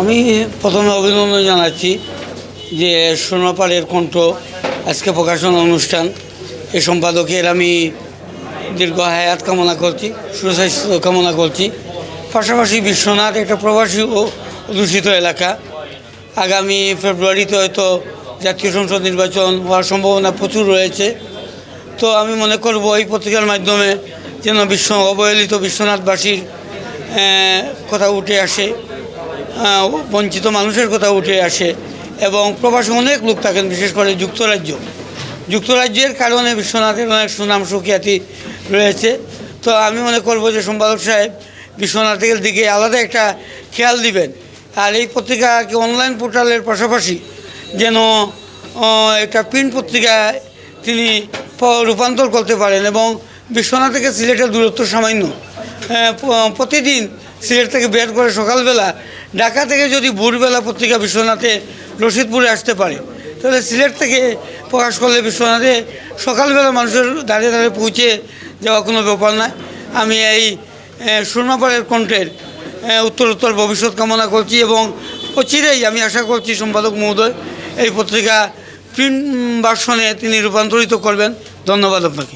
আমি প্রথমে অভিনন্দন জানাচ্ছি যে সোনাপাড়ের কণ্ঠ আজকে প্রকাশন অনুষ্ঠান। এই সম্পাদকের আমি দীর্ঘ হায়াত কামনা করছি, সুস্বাস্থ্য কামনা করছি। পাশাপাশি বিশ্বনাথ একটা প্রবাসী ও অধ্যুষিত এলাকা। আগামী ফেব্রুয়ারিতে হয়তো জাতীয় সংসদ নির্বাচন হওয়ার সম্ভাবনা প্রচুর রয়েছে। তো আমি মনে করব এই পত্রিকার মাধ্যমে যেন বিশ্ব অবহেলিত বিশ্বনাথবাসীর কথা উঠে আসে। বঞ্চিত মানুষের কথা উঠে আসে এবং প্রবাসী অনেক লোক থাকেন, বিশেষ করে যুক্তরাজ্য। যুক্তরাজ্যের কারণে বিশ্বনাথের অনেক সুনাম, সুখ্যাতি রয়েছে। তো আমি মনে করব যে সম্পাদক সাহেব বিশ্বনাথের দিকে আলাদা একটা খেয়াল দিবেন। আর এই পত্রিকাকে অনলাইন পোর্টালের পাশাপাশি যেন একটা প্রিন্ট পত্রিকায় তিনি রূপান্তর করতে পারেন এবং বিশ্বনাথ থেকে সিলেটের দূরত্ব সামান্য। প্রতিদিন সিলেট থেকে বের করে সকালবেলা ঢাকা থেকে যদি ভোরবেলা পত্রিকা বিশ্বনাথে রশিদপুরে আসতে পারে। তাহলে সিলেট থেকে প্রকাশ করলে বিশ্বনাথে সকালবেলা মানুষের দাঁড়িয়ে দাঁড়িয়ে পৌঁছে যাওয়া কোনো ব্যাপার না। আমি এই আহ, সুরমাপাড়ের কণ্ঠের উত্তরোত্তর ভবিষ্যৎ কামনা করছি এবং অচিরেই আমি আশা করছি সম্পাদক মহোদয় এই পত্রিকা প্রিন্ট ভার্সনে তিনি রূপান্তরিত করবেন। ধন্যবাদ আপনাকে।